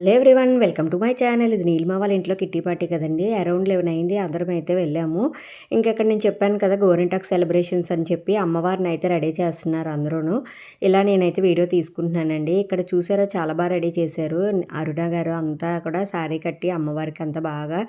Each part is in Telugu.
Hello everyone welcome to my channel ఇది నీలిమా వాళ్ళ ఇంట్లో కిట్టి పార్టీ కదండి. అరౌండ్ లెవెన్ అయింది అందరం అయితే వెళ్ళాము. ఇంకెక్కడ నేను చెప్పాను కదా గోరింటాక్ సెలబ్రేషన్స్ అని చెప్పి అమ్మవారిని అయితే రెడీ చేస్తున్నారు అందరూ ఇలా నేనైతే వీడియో తీసుకుంటున్నానండి. ఇక్కడ చూసారో చాలా బాగా రెడీ చేశారు. అరుణ గారు అంతా కూడా శారీ కట్టి అమ్మవారికి అంతా బాగా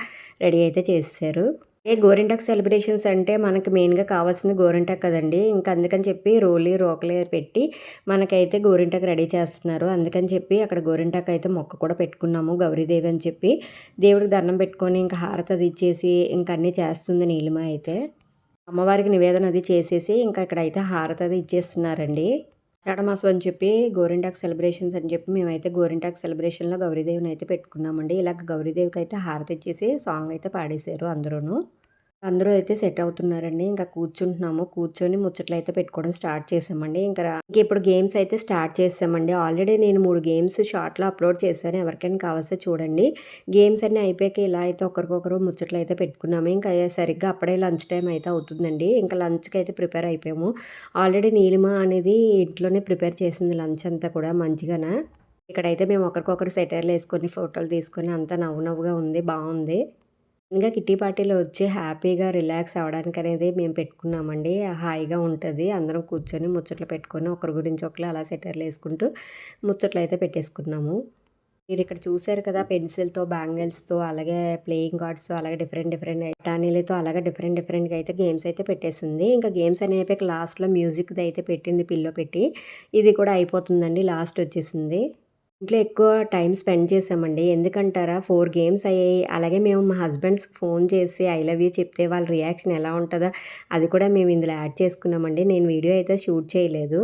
రెడీ అయితే చేశారు. ఏ గోరింటాక్ సెలబ్రేషన్స్ అంటే మనకి మెయిన్గా కావాల్సింది గోరింటాక్ కదండి. ఇంకా అందుకని చెప్పి రోలి రోకలే పెట్టి మనకైతే గోరింటాక్ రెడీ చేస్తున్నారు. అందుకని చెప్పి అక్కడ గోరింటాక్ అయితే మొక్క కూడా పెట్టుకున్నాము గౌరీదేవి అని చెప్పి. దేవుడికి దండం పెట్టుకొని ఇంకా హారత అది ఇచ్చేసి ఇంకా అన్నీ చేస్తుంది నీలిమ అయితే. అమ్మవారికి నివేదన అది చేసేసి ఇంకా ఇక్కడైతే హారత అది ఇచ్చేస్తున్నారండి. ఆషాఢమాసం అని చెప్పి గోరింటాక్ సెలబ్రేషన్స్ అని చెప్పి మేమైతే గోరింటాక్ సెలబ్రేషన్లో గౌరీదేవిని అయితే పెట్టుకున్నామండి. ఇలాగ గౌరీదేవికి అయితే హారతి ఇచ్చేసి సాంగ్ అయితే పాడేశారు అందరూ అందరూ అయితే సెట్ అవుతున్నారండి. ఇంకా కూర్చుంటున్నాము. కూర్చొని ముచ్చట్లు అయితే పెట్టుకోవడం స్టార్ట్ చేసామండి. ఇంకా ఇప్పుడు గేమ్స్ అయితే స్టార్ట్ చేసామండి. ఆల్రెడీ నేను మూడు గేమ్స్ షార్ట్లో అప్లోడ్ చేశాను. ఎవరికైనా కావాల్సి చూడండి. గేమ్స్ అన్నీ అయిపోయాక ఇలా అయితే ఒకరికొకరు ముచ్చట్లు అయితే పెట్టుకున్నాము. ఇంకా సరిగ్గా అప్పుడే లంచ్ టైం అయితే అవుతుందండి. ఇంకా లంచ్కి అయితే ప్రిపేర్ అయిపోయాము. ఆల్రెడీ నీలిమ అనేది ఇంట్లోనే ప్రిపేర్ చేసింది లంచ్ అంతా కూడా మంచిగానే? ఇక్కడైతే మేము ఒకరికొకరు సెటర్లు వేసుకొని ఫోటోలు తీసుకొని అంతా నవ్వు నవ్వుగా ఉంది. బాగుంది. ఇంకా కిట్టి పార్టీలో వచ్చి హ్యాపీగా రిలాక్స్ అవ్వడానికి అనేది మేము పెట్టుకున్నామండి. హాయిగా ఉంటుంది. అందరం కూర్చొని ముచ్చట్లు పెట్టుకొని ఒకరి గురించి ఒకరు అలా సెటర్లు వేసుకుంటూ ముచ్చట్లు అయితే పెట్టేసుకున్నాము. మీరు ఇక్కడ చూసారు కదా పెన్సిల్తో బ్యాంగిల్స్తో అలాగే ప్లేయింగ్ కార్డ్స్తో అలాగే డిఫరెంట్ డిఫరెంట్ టానీలతో అలాగే డిఫరెంట్ డిఫరెంట్గా అయితే గేమ్స్ అయితే పెట్టేసింది. ఇంకా గేమ్స్ అనేవి లాస్ట్లో మ్యూజిక్ది అయితే పెట్టింది పిల్లో పెట్టి. ఇది కూడా అయిపోతుందండి లాస్ట్ వచ్చేసింది. ఇంట్లో ఎక్కువ టైం స్పెండ్ చేసామండి. ఎందుకంటారా? ఫోర్ గేమ్స్ అయ్యాయి. అలాగే మేము మా హస్బెండ్స్కి ఫోన్ చేసి ఐ లవ్ యూ చెప్తే వాళ్ళ రియాక్షన్ ఎలా ఉంటుందో అది కూడా మేము ఇందులో యాడ్ చేసుకున్నామండి. నేను వీడియో అయితే షూట్ చేయలేదు.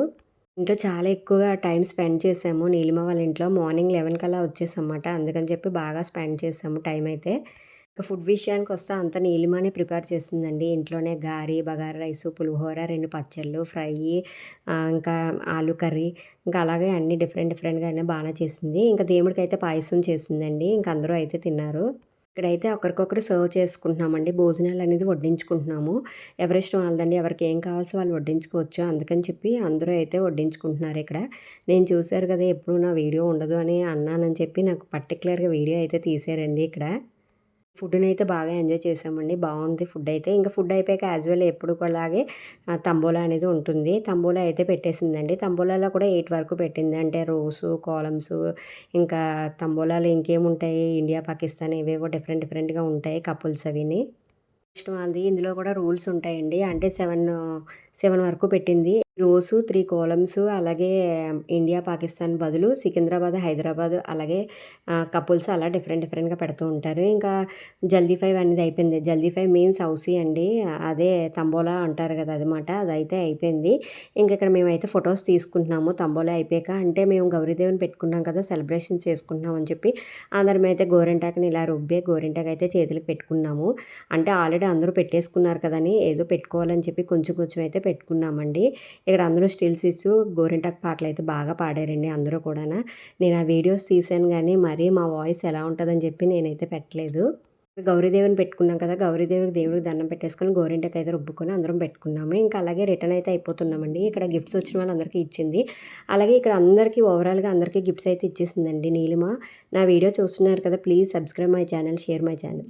ఇంట్లో చాలా ఎక్కువగా టైం స్పెండ్ చేసాము. నీలిమ వాళ్ళ ఇంట్లో మార్నింగ్ లెవెన్ కల్లా వచ్చేసామన్నమాట. అందుకని చెప్పి బాగా స్పెండ్ చేసాము టైం అయితే. ఇక ఫుడ్ విషయానికి వస్తే అంత నీలిమానే ప్రిపేర్ చేసిందండి ఇంట్లోనే గారి బగారా రైస్ పులిహోర రెండు పచ్చళ్ళు ఫ్రై ఇంకా ఆలు కర్రీ ఇంకా అలాగే అన్ని డిఫరెంట్ డిఫరెంట్గా అయినా బాగా చేసింది ఇంకా దేవుడికి అయితే పాయసం చేసిందండి ఇంకా అందరూ అయితే తిన్నారు. ఇక్కడైతే ఒకరికొకరు సర్వ్ చేసుకుంటున్నామండి. భోజనాలు అనేది వడ్డించుకుంటున్నాము. ఎవరిష్టం వాళ్ళదండి. ఎవరికి ఏం కావాల్సి వాళ్ళు వడ్డించుకోవచ్చు. అందుకని చెప్పి అందరూ అయితే వడ్డించుకుంటున్నారు ఇక్కడ. నేను చూశారు కదా ఎప్పుడు నా వీడియో ఉండదు అని అన్నానని చెప్పి నాకు పర్టికులర్గా వీడియో అయితే తీసారండి ఇక్కడ. ఫుడ్ని అయితే బాగా ఎంజాయ్ చేసామండి. బాగుంది ఫుడ్ అయితే. ఇంకా ఫుడ్ అయిపోయాక యాజువల్ ఎప్పుడు అలాగే తంబోలా అనేది ఉంటుంది. తంబోలా అయితే పెట్టేసిందండి. తంబోలాలో కూడా ఎయిట్ వరకు పెట్టింది. అంటే రోసు కాలమ్స్ ఇంకా తంబోలాలు ఇంకేముంటాయి? ఇండియా పాకిస్తాన్ ఇవేవో డిఫరెంట్ డిఫరెంట్గా ఉంటాయి కపుల్స్ అవిని. ఇష్టం వాళ్ళది. ఇందులో కూడా రూల్స్ ఉంటాయండి. అంటే సెవెన్ సెవెన్ వరకు పెట్టింది. రోజు త్రీ కోలమ్స్ అలాగే ఇండియా పాకిస్తాన్ బదులు సికింద్రాబాద్ హైదరాబాద్ అలాగే కపుల్స్ అలా డిఫరెంట్ డిఫరెంట్గా పెడుతూ ఉంటారు. ఇంకా జల్దీ ఫైవ్ అనేది అయిపోయింది. జల్దీ ఫైవ్ మీన్స్ హౌసీ అండి. అదే తంబోలా అంటారు కదా అదనమాట అదైతే అయిపోయింది. ఇంక ఇక్కడ మేమైతే ఫొటోస్ తీసుకుంటున్నాము. తంబోలా అయిపోయాక అంటే మేము గౌరీదేవిని పెట్టుకున్నాం కదా సెలబ్రేషన్ చేసుకుంటున్నాం అని చెప్పి అందరం అయితే గోరింటాకుని ఇలా రుబ్బే గోరింటాకు అయితే చేతులకు పెట్టుకున్నాము. అంటే ఆల్రెడీ అందరూ పెట్టేసుకున్నారు కదని ఏదో పెట్టుకోవాలని చెప్పి కొంచెం కొంచెం అయితే పెట్టుకున్నామండి. ఇక్కడ అందరూ స్టిల్స్ ఇచ్చు గోరింటాకు పాటలు అయితే బాగా పాడారండి అందరూ కూడా నేను ఆ వీడియోస్ తీసాను కానీ మరీ మా వాయిస్ ఎలా ఉంటుందని చెప్పి నేనైతే పెట్టలేదు. గౌరీదేవిని పెట్టుకున్నాం కదా గౌరీదేవికి దేవుడికి దండం పెట్టేసుకొని గోరింటకి అయితే రుబ్బుకొని అందరం పెట్టుకున్నాము. ఇంకా అలాగే రిటర్న్ అయితే అయిపోతున్నామండి. ఇక్కడ గిఫ్ట్స్ వచ్చిన వాళ్ళందరికీ ఇచ్చింది. అలాగే ఇక్కడ అందరికీ ఓవరాల్గా అందరికీ గిఫ్ట్స్ అయితే ఇచ్చేసిందండి నీలిమ. నా వీడియో చూస్తున్నారు కదా please subscribe my channel share my channel.